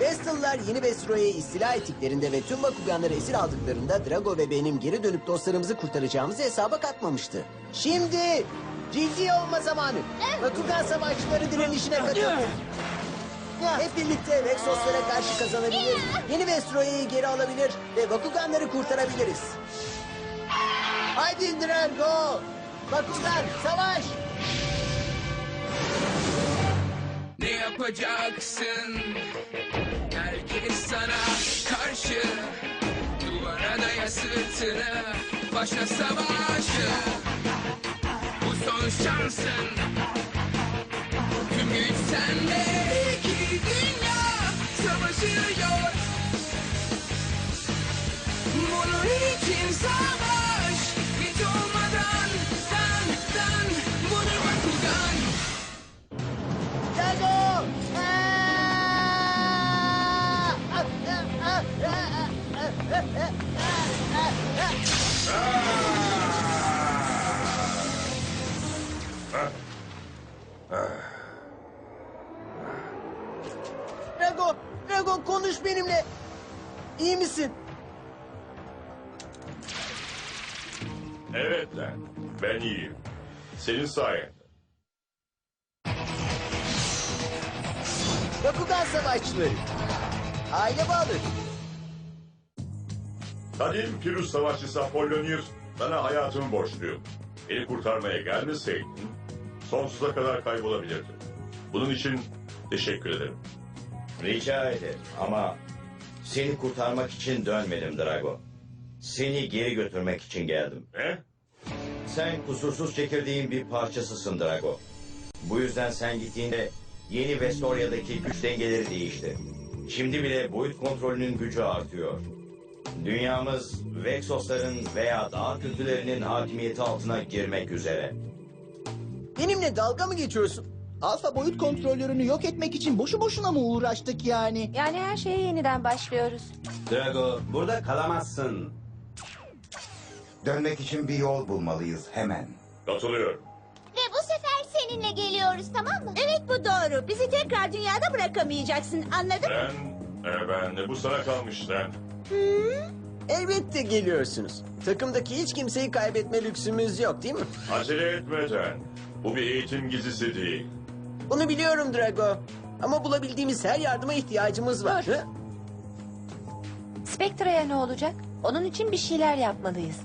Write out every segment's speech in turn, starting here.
Vestal'lar yeni Vestroya'yı istila ettiklerinde ve tüm Bakuganları esir aldıklarında Drago ve benim geri dönüp dostlarımızı kurtaracağımızı hesaba katmamıştı. Şimdi ciddi olma zamanı. Bakugan savaşçıları direnişine katılın. Hep birlikte Vexoslara karşı kazanabilir, yeni Vestroya'yı geri alabilir ve Bakuganları kurtarabiliriz. Haydi Drago! Bakugan savaş! Ne yapacaksın? Sana karşı. Duvara daya sırtını Başla savaşı. Bu son şansın. Tüm güç sende. İki dünya savaşıyor. Bunun için savaş Drago! Drago konuş benimle! İyi misin? Evet lan, ben iyiyim. Senin sayende. Bakugan savaşçıları. Aile bağları. Kadim Pirus savaşçısı Apollonius, sana hayatımı borçluyum. Beni kurtarmaya gelmeseydin, sonsuza kadar kaybolabilirdin. Bunun için teşekkür ederim. Rica ederim ama seni kurtarmak için dönmedim Drago. Seni geri götürmek için geldim. Ne? Sen kusursuz çekirdeğin bir parçasısın Drago. Bu yüzden sen gittiğinde yeni Vestoria'daki güç dengeleri değişti. Şimdi bile boyut kontrolünün gücü artıyor. Dünyamız Vexosların veya daha kötülerinin hakimiyeti altına girmek üzere. Benimle dalga mı geçiyorsun? Alfa boyut kontrolörünü yok etmek için boşu boşuna mı uğraştık yani? Yani her şeye yeniden başlıyoruz. Drago burada kalamazsın. Dönmek için bir yol bulmalıyız hemen. Katılıyorum. Ve bu sefer seninle geliyoruz tamam mı? Evet bu doğru. Bizi tekrar dünyada bırakamayacaksın anladın mı? Ben, e, ben, bu sana kalmış lan. Elbette geliyorsunuz. Takımdaki hiç kimseyi kaybetme lüksümüz yok değil mi? Acele etmeden. Bu bir eğitim gizlisi değil. Bunu biliyorum Drago. Ama bulabildiğimiz her yardıma ihtiyacımız var. Hı? Spectra'ya ne olacak? Onun için bir şeyler yapmalıyız.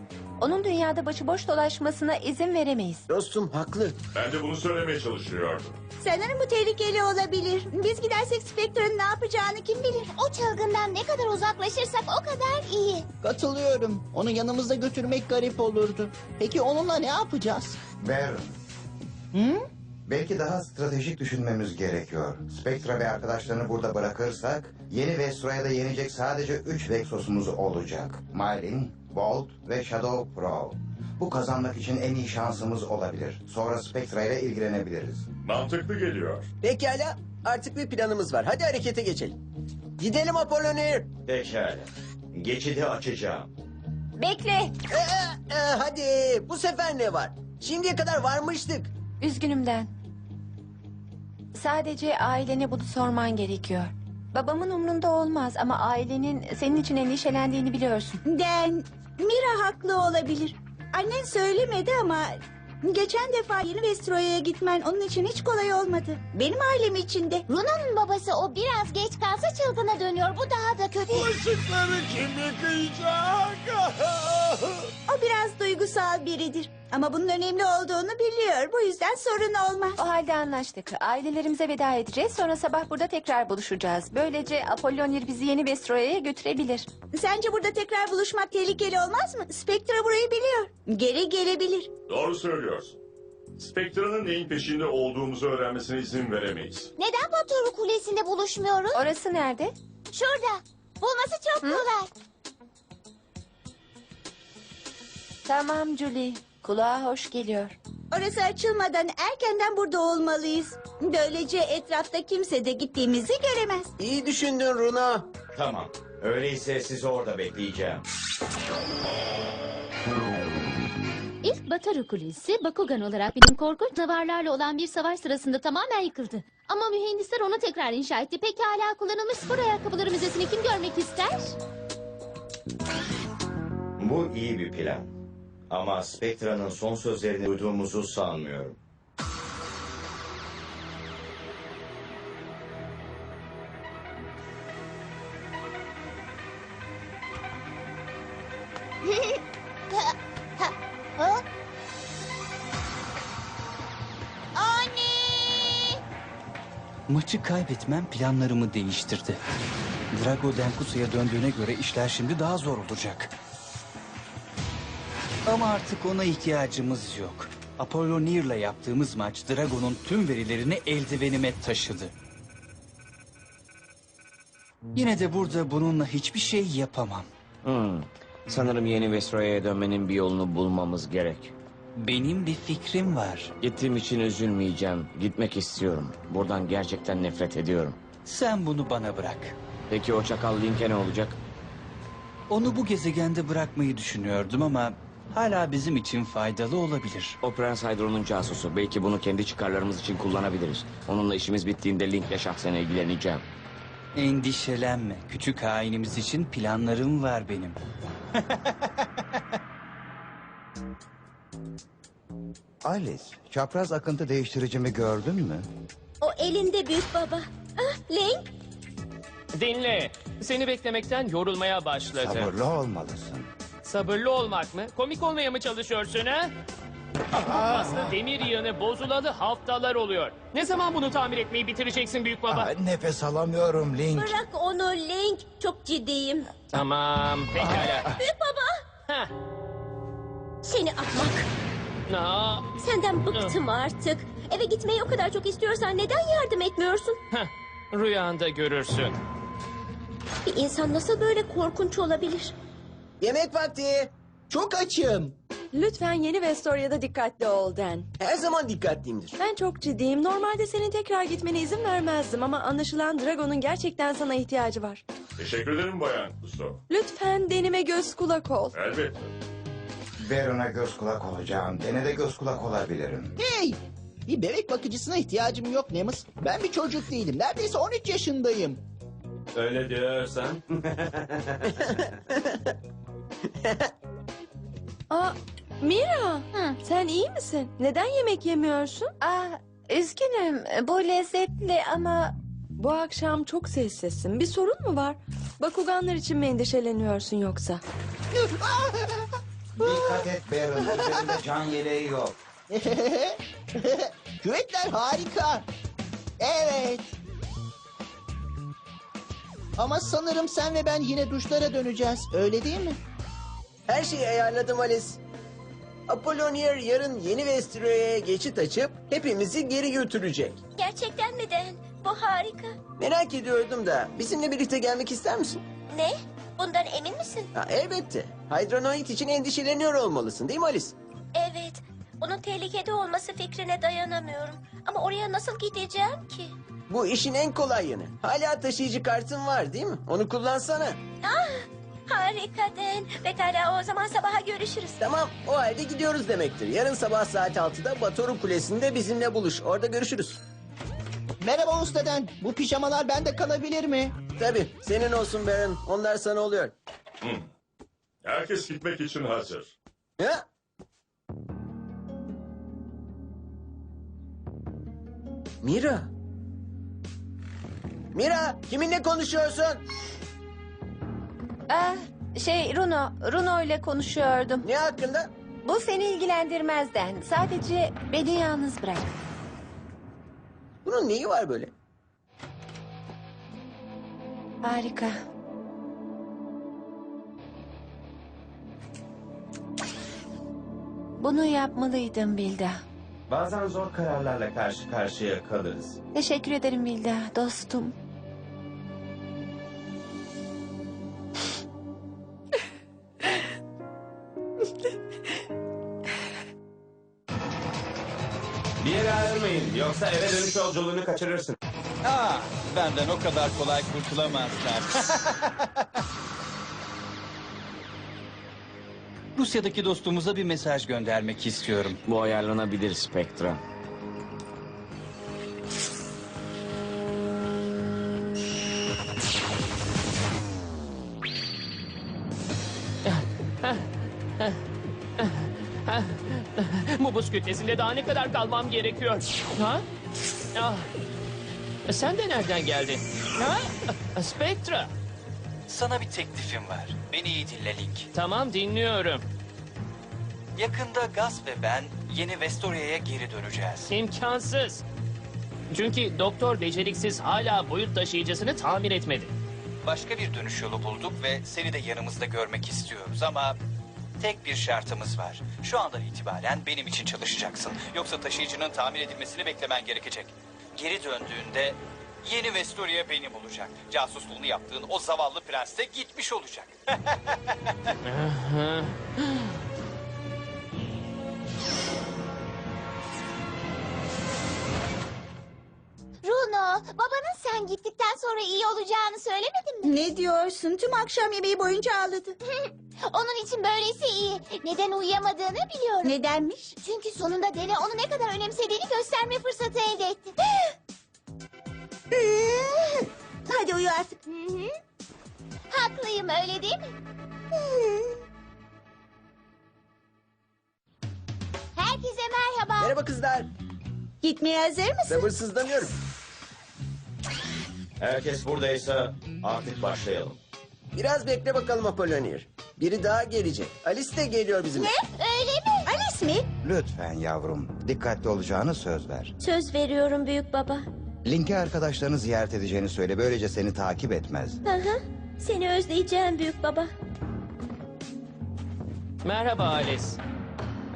Onun dünyada başıboş dolaşmasına izin veremeyiz. Dostum haklı. Ben de bunu söylemeye çalışıyordum. Sanırım bu tehlikeli olabilir. Biz gidersek Spectre'ın ne yapacağını kim bilir? O çılgından ne kadar uzaklaşırsak o kadar iyi. Katılıyorum. Onu yanımızda götürmek garip olurdu. Peki onunla ne yapacağız? Baron, Hı? belki daha stratejik düşünmemiz gerekiyor. Spectra ve arkadaşlarını burada bırakırsak, yeni Vestroya'da yenecek sadece 3 Vexos'umuz olacak. Mylin, Bolt ve Shadow Pro. Bu kazanmak için en iyi şansımız olabilir. Sonra Spectra ile ilgilenebiliriz. Mantıklı geliyor. Pekala artık bir planımız var. Hadi harekete geçelim. Gidelim Apollonier. Pekala. Geçidi açacağım. Bekle. Ee, e, hadi bu sefer ne var? Şimdiye kadar varmıştık. Üzgünümden. Sadece ailene bunu sorman gerekiyor. Babamın umrunda olmaz ama ailenin senin için endişelendiğini biliyorsun. Den, Mira haklı olabilir. Annen söylemedi ama... Geçen defa yeni Vestroya'ya gitmen onun için hiç kolay olmadı. Benim ailem için de. Runa'nın babası o biraz geç kalsa çılgına dönüyor. Bu daha da kötü. O biraz duygusal biridir. Ama bunun önemli olduğunu biliyor. Bu yüzden sorun olmaz. O halde anlaştık. Ailelerimize veda edeceğiz. Sonra sabah burada tekrar buluşacağız. Böylece Apollonier bizi yeni Vestroya'ya götürebilir. Sence burada tekrar buluşmak tehlikeli olmaz mı? Spectre burayı biliyor. Geri gelebilir. Doğru söylüyorsun. Spectra'nın neyin peşinde olduğumuzu öğrenmesine izin veremeyiz. Neden Batoru Kulesi'nde buluşmuyoruz? Orası nerede? Şurada. Bulması çok kolay. Tamam Julie. Kulağa hoş geliyor. Orası açılmadan erkenden burada olmalıyız. Böylece etrafta kimse de gittiğimizi göremez. İyi düşündün Runa. Tamam. Öyleyse sizi orada bekleyeceğim. Bataru Kulesi Bakugan olarak bilin korkunç navarlarla olan bir savaş sırasında tamamen yıkıldı. Ama mühendisler onu tekrar inşa etti. Peki hala kullanılmış spor ayakkabıları müzesini kim görmek ister? Bu iyi bir plan. Ama Spectra'nın son sözlerini duyduğumuzu sanmıyorum. Maçı kaybetmem planlarımı değiştirdi. Drago Denkusu'ya döndüğüne göre işler şimdi daha zor olacak. Ama artık ona ihtiyacımız yok. Apollonir'la yaptığımız maç Drago'nun tüm verilerini eldivenime taşıdı. Yine de burada bununla hiçbir şey yapamam. Hmm. Sanırım yeni Vestroya'ya dönmenin bir yolunu bulmamız gerek. Benim bir fikrim var. Gittiğim için üzülmeyeceğim. Gitmek istiyorum. Buradan gerçekten nefret ediyorum. Sen bunu bana bırak. Peki o çakal Link'e ne olacak? Onu bu gezegende bırakmayı düşünüyordum ama hala bizim için faydalı olabilir. O Prens Hydro'nun casusu. Belki bunu kendi çıkarlarımız için kullanabiliriz. Onunla işimiz bittiğinde Link'le şahsen ilgileneceğim. Endişelenme. Küçük hainimiz için planlarım var benim. Alice, çapraz akıntı değiştiricimi gördün mü? O elinde büyük baba. Ah, Link. Dinle. Seni beklemekten yorulmaya başladım. Sabırlı olmalısın. Sabırlı olmak mı? Komik olmaya mı çalışıyorsun ha? Aslı demir yığını bozulalı haftalar oluyor. Ne zaman bunu tamir etmeyi bitireceksin büyük baba? nefes alamıyorum Link. Bırak onu Link. Çok ciddiyim. Tamam pekala. Büyük baba. Heh. Seni atmak. Aa, Senden bıktım artık. Eve gitmeyi o kadar çok istiyorsan neden yardım etmiyorsun? heh. Rüyanda görürsün. Bir insan nasıl böyle korkunç olabilir? Yemek vakti. Çok açım. Lütfen yeni Vestoria'da dikkatli ol Den. Her zaman dikkatliyimdir. Ben çok ciddiyim. Normalde senin tekrar gitmene izin vermezdim ama anlaşılan Drago'nun gerçekten sana ihtiyacı var. Teşekkür ederim Bayan Kusto. Lütfen denime göz kulak ol. Elbette. Veron'a göz kulak olacağım. Dene de göz kulak olabilirim. Hey! Bir bebek bakıcısına ihtiyacım yok Nemus. Ben bir çocuk değilim. Neredeyse 13 yaşındayım. Öyle diyorsan. Aa, Mira, sen iyi misin? Neden yemek yemiyorsun? Aa, üzgünüm. Bu lezzetli ama Bu akşam çok sessizsin. Bir sorun mu var? Bakuganlar için mi endişeleniyorsun yoksa? Dikkat et Baron. Üzerinde can yeleği yok. Küvetler harika. Evet. Ama sanırım sen ve ben yine duşlara döneceğiz. Öyle değil mi? Her şeyi ayarladım Alice. Apollonier yarın yeni Vestroya'ya geçit açıp hepimizi geri götürecek. Gerçekten mi Den? Bu harika. Merak ediyordum da bizimle birlikte gelmek ister misin? Ne? Bundan emin misin? Ha, elbette. Hydronoid için endişeleniyor olmalısın değil mi Alice? Evet. Onun tehlikede olması fikrine dayanamıyorum. Ama oraya nasıl gideceğim ki? Bu işin en kolay yanı. Hala taşıyıcı kartın var değil mi? Onu kullansana. Ah, harika Den. Pekala o zaman sabaha görüşürüz. Tamam o halde gidiyoruz demektir. Yarın sabah saat 6'da Batoru Kulesi'nde bizimle buluş. Orada görüşürüz. Merhaba ustadan. Bu pijamalar bende kalabilir mi? Tabii senin olsun Baron. Onlar sana oluyor. Herkes gitmek için hazır. Ha? Mira. Mira kiminle konuşuyorsun? ah, şey Runo, Runo ile konuşuyordum. Ne hakkında? Bu seni ilgilendirmez Den. Sadece beni yalnız bırak. Bunun neyi var böyle? Harika. Bunu yapmalıydım Bilda. Bazen zor kararlarla karşı karşıya kalırız. Teşekkür ederim Bilda, dostum. Bir yere ayrılmayın. Yoksa eve dönüş yolculuğunu kaçırırsın. Aa, benden o kadar kolay kurtulamazlar. Rusya'daki dostumuza bir mesaj göndermek istiyorum. Bu ayarlanabilir Spectra. Bu buz kütlesinde daha ne kadar kalmam gerekiyor? Ha? Ah. Sen de nereden geldin? Ha? Spectra. Sana bir teklifim var. Beni iyi dinle Link. Tamam dinliyorum. Yakında Gus ve ben yeni Vestoria'ya geri döneceğiz. İmkansız. Çünkü doktor beceriksiz hala boyut taşıyıcısını tamir etmedi. Başka bir dönüş yolu bulduk ve seni de yanımızda görmek istiyoruz ama tek bir şartımız var. Şu andan itibaren benim için çalışacaksın. Yoksa taşıyıcının tamir edilmesini beklemen gerekecek. Geri döndüğünde yeni Vestoria benim olacak. Casusluğunu yaptığın o zavallı prens de gitmiş olacak. Bruno, babanın sen gittikten sonra iyi olacağını söylemedin mi? Ne diyorsun? Tüm akşam yemeği boyunca ağladı. Onun için böylesi iyi. Neden uyuyamadığını biliyorum. Nedenmiş? Çünkü sonunda Dene onu ne kadar önemsediğini gösterme fırsatı elde etti. Hadi uyu artık. Hı hı. Haklıyım öyle değil mi? Herkese merhaba. Merhaba kızlar. Gitmeye hazır mısın? Sabırsızlanıyorum. Herkes buradaysa artık başlayalım. Biraz bekle bakalım Apollonier. Biri daha gelecek. Alice de geliyor bizimle. Öyle mi? Alice mi? Lütfen yavrum, dikkatli olacağını söz ver. Söz veriyorum büyük baba. Link'e arkadaşlarını ziyaret edeceğini söyle, böylece seni takip etmez. Hı hı. Seni özleyeceğim büyük baba. Merhaba Alice.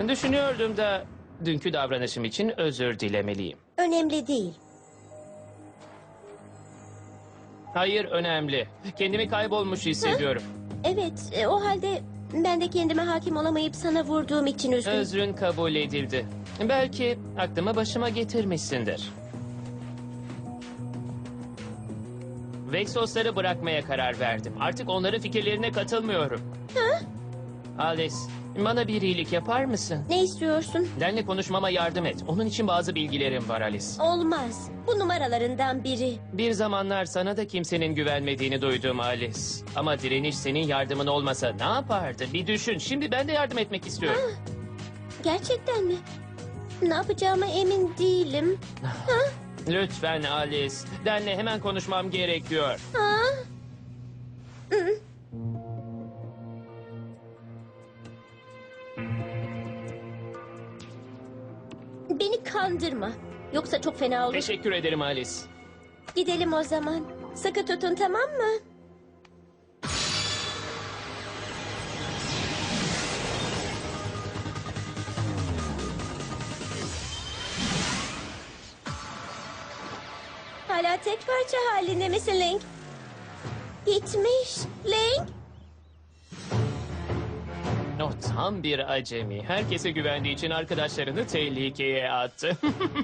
Düşünüyordum da dünkü davranışım için özür dilemeliyim. Önemli değil. Hayır önemli. Kendimi kaybolmuş hissediyorum. Evet, e, o halde ben de kendime hakim olamayıp sana vurduğum için üzgünüm. Özrün kabul edildi. Belki aklımı başıma getirmişsindir. Vexosları bırakmaya karar verdim. Artık onların fikirlerine katılmıyorum. Ha? Alice, bana bir iyilik yapar mısın? Ne istiyorsun? Benle konuşmama yardım et. Onun için bazı bilgilerim var Alice. Olmaz. Bu numaralarından biri. Bir zamanlar sana da kimsenin güvenmediğini duydum Alice. Ama direniş senin yardımın olmasa ne yapardı? Bir düşün. Şimdi ben de yardım etmek istiyorum. Gerçekten mi? Ne yapacağıma emin değilim. Ha? Lütfen Alice. Denle hemen konuşmam gerekiyor. Ha? Hı. Beni kandırma. Yoksa çok fena olur. Teşekkür ederim Alice. Gidelim o zaman. Sıkı tutun tamam mı? Hala tek parça halinde misin Link? Gitmiş. Link. O tam bir acemi. Herkese güvendiği için arkadaşlarını tehlikeye attı.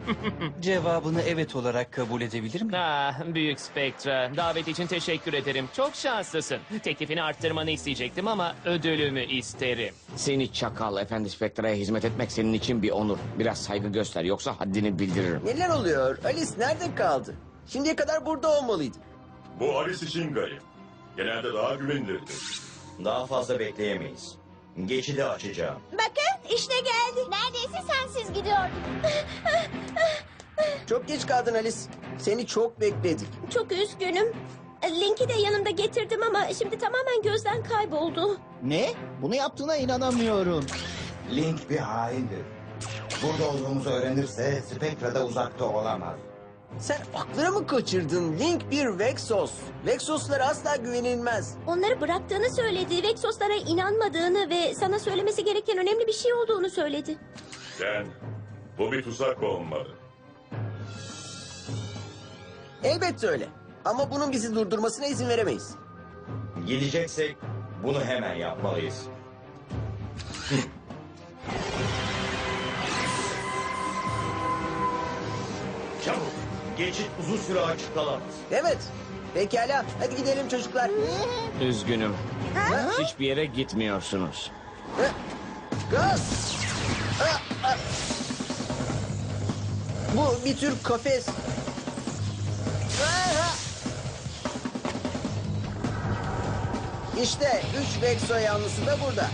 Cevabını evet olarak kabul edebilir miyim? ah, büyük Spectra. Davet için teşekkür ederim. Çok şanslısın. Teklifini arttırmanı isteyecektim ama ödülümü isterim. Seni çakal efendi Spectra'ya hizmet etmek senin için bir onur. Biraz saygı göster yoksa haddini bildiririm. Neler oluyor? Alice nerede kaldı? Şimdiye kadar burada olmalıydı. Bu Alice için garip. Genelde daha güvenilirdi. Daha fazla bekleyemeyiz. Geçidi açacağım. Bakın işte geldi. Neredeyse sensiz gidiyorduk. Çok geç kaldın Alice. Seni çok bekledik. Çok üzgünüm. Link'i de yanımda getirdim ama şimdi tamamen gözden kayboldu. Ne? Bunu yaptığına inanamıyorum. Link bir haindir. Burada olduğumuzu öğrenirse Spectra da uzakta olamaz. Sen aklını mı kaçırdın? Link bir Vexos. Vexoslar asla güvenilmez. Onları bıraktığını söyledi. Vexoslara inanmadığını ve sana söylemesi gereken önemli bir şey olduğunu söyledi. Den, bu bir tuzak olmalı. Elbette öyle. Ama bunun bizi durdurmasına izin veremeyiz. Gideceksek bunu hemen yapmalıyız. Çabuk. Geçit uzun süre açık kalamaz. Evet. Pekala. Hadi gidelim çocuklar. Üzgünüm. Hiçbir yere gitmiyorsunuz. Gaz. Bu bir tür kafes. İşte üç Vexo yanlısı da burada.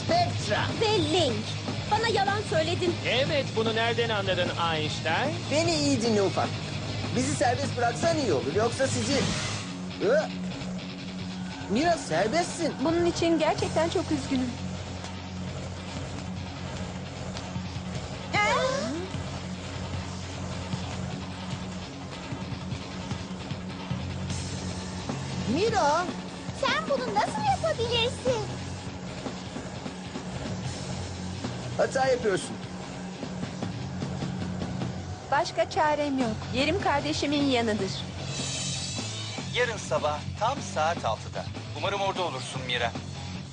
Spectra. Ve Link. Bana yalan söyledin. Evet bunu nereden anladın Einstein? Beni iyi dinle ufak. Bizi serbest bıraksan iyi olur. Yoksa sizi... Hı? Mira serbestsin. Bunun için gerçekten çok üzgünüm. Mira, Sen bunu nasıl yapabilirsin? Hata yapıyorsun. Başka çarem yok. Yerim kardeşimin yanıdır. Yarın sabah tam saat 6'da. Umarım orada olursun Mira.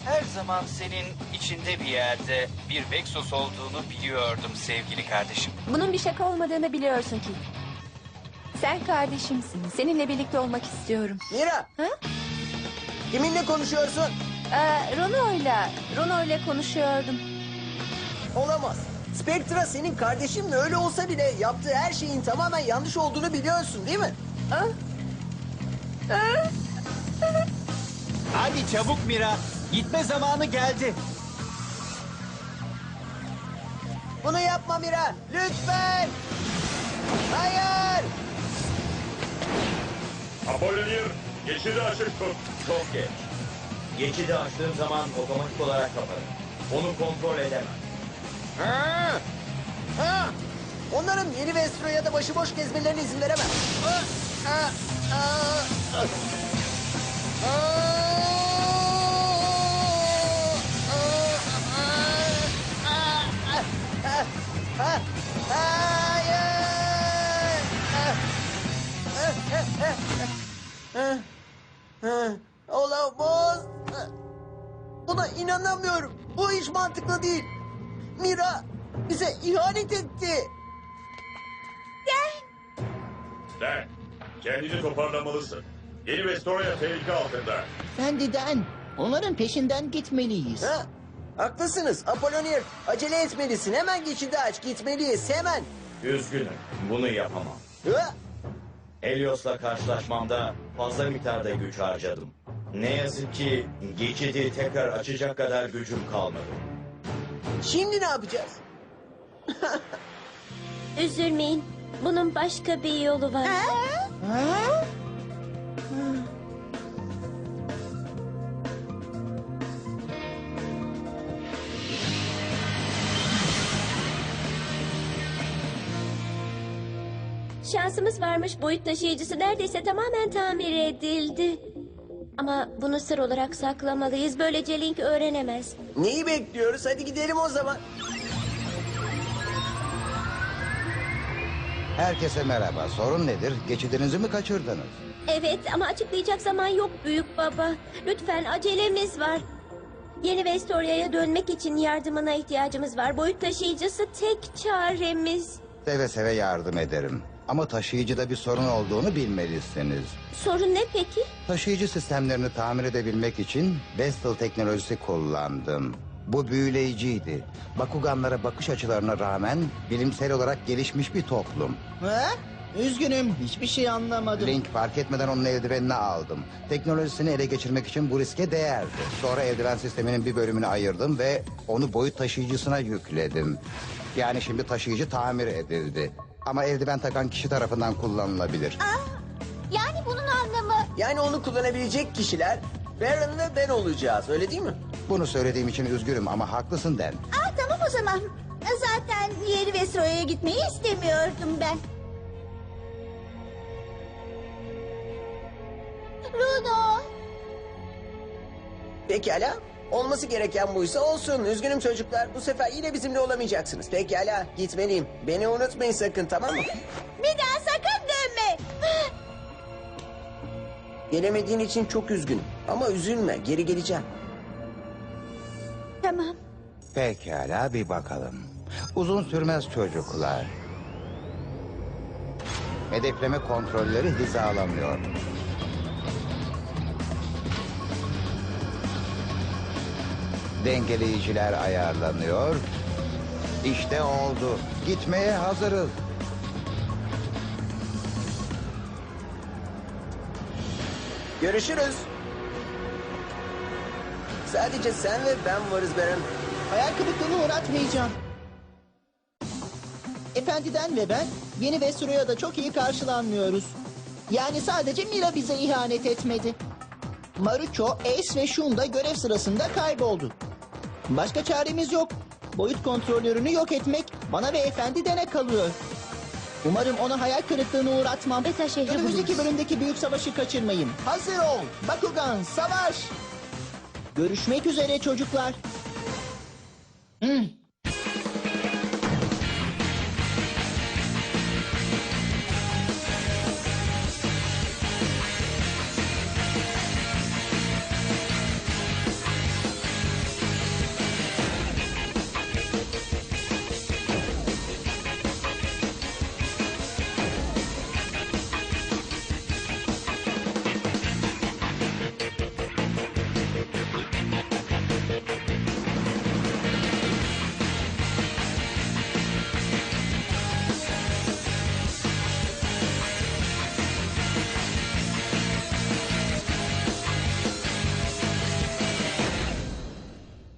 Her zaman senin içinde bir yerde bir Vexos olduğunu biliyordum sevgili kardeşim. Bunun bir şaka olmadığını biliyorsun ki. Sen kardeşimsin. Seninle birlikte olmak istiyorum. Mira. Ha? Kiminle konuşuyorsun? Ee, Rono'yla, Rono'yla konuşuyordum. Olamaz. Spectra senin kardeşin mi? Öyle olsa bile yaptığı her şeyin tamamen yanlış olduğunu biliyorsun değil mi? Hadi çabuk Mira. Gitme zamanı geldi. Bunu yapma Mira. Lütfen. Hayır. Apollonier, geçidi açık tut. Çok geç. Geçidi açtığım zaman otomatik olarak kaparım. Onu kontrol edemem. Ha. Ha. Onların yeni Vestro'ya da başıboş gezmelerine izin veremem. Olamaz. Buna inanamıyorum. Bu iş mantıklı değil. Mira bize ihanet etti. Sen kendini toparlamalısın. Yeni Vestorya tehlike altında. Sandy'den. Onların peşinden gitmeliyiz. Ha? Haklısınız Apollonier. Acele etmelisin. Hemen geçidi aç. Gitmeliyiz hemen. Üzgünüm. Bunu yapamam. Ha? Helios'la karşılaşmamda fazla miktarda güç harcadım. Ne yazık ki geçidi tekrar açacak kadar gücüm kalmadı. Şimdi ne yapacağız? Üzülmeyin. Bunun başka bir yolu var. Ha? Şansımız varmış boyut taşıyıcısı neredeyse tamamen tamir edildi. Ama bunu sır olarak saklamalıyız. Böylece Link öğrenemez. Neyi bekliyoruz? Hadi gidelim o zaman. Herkese merhaba. Sorun nedir? Geçidinizi mi kaçırdınız? Evet ama açıklayacak zaman yok büyük baba. Lütfen acelemiz var. Yeni Vestoria'ya dönmek için yardımına ihtiyacımız var. Boyut taşıyıcısı tek çaremiz. Seve seve yardım ederim. Ama taşıyıcıda bir sorun olduğunu bilmelisiniz. Sorun ne peki? Taşıyıcı sistemlerini tamir edebilmek için Vestal teknolojisi kullandım. Bu büyüleyiciydi. Bakuganlara bakış açılarına rağmen bilimsel olarak gelişmiş bir toplum. Ha? Üzgünüm, hiçbir şey anlamadım. Link fark etmeden onun eldivenini aldım. Teknolojisini ele geçirmek için bu riske değerdi. Sonra eldiven sisteminin bir bölümünü ayırdım ve onu boyut taşıyıcısına yükledim. Yani şimdi taşıyıcı tamir edildi. Ama eldiven takan kişi tarafından kullanılabilir. Yani bunun anlamı... Yani onu kullanabilecek kişiler Baron ve ben olacağız. Öyle değil mi? Bunu söylediğim için üzgünüm ama haklısın Den. Aa, tamam o zaman. Zaten yeni Vestroya'ya gitmeyi istemiyordum ben. Runo. Pekala. Olması gereken buysa olsun. Üzgünüm çocuklar. Bu sefer yine bizimle olamayacaksınız. Pekala. Gitmeliyim. Beni unutmayın sakın tamam mı? Bir daha sakın dönme. Gelemediğin için çok üzgünüm. Ama üzülme. Geri geleceğim. Tamam. Pekala bir bakalım. Uzun sürmez çocuklar. Hedefleme kontrolleri hizalanıyor. Dengeleyiciler ayarlanıyor. İşte oldu. Gitmeye hazırız. Görüşürüz. Sadece sen ve ben varız Baron. Hayal kırıklığına uğratmayacağım. Efendiden ve ben yeni Vestroya'da çok iyi karşılanmıyoruz. Yani sadece Mira bize ihanet etmedi. Marucho, Ace ve Shun da görev sırasında kayboldu. Başka çaremiz yok. Boyut kontrolörünü yok etmek bana ve Efendiden'e kalıyor. Umarım onu hayal kırıklığına uğratmam. Önümüzdeki bölümdeki büyük savaşı kaçırmayın. Hazır ol. Bakugan, savaş. Görüşmek üzere çocuklar. Hmm,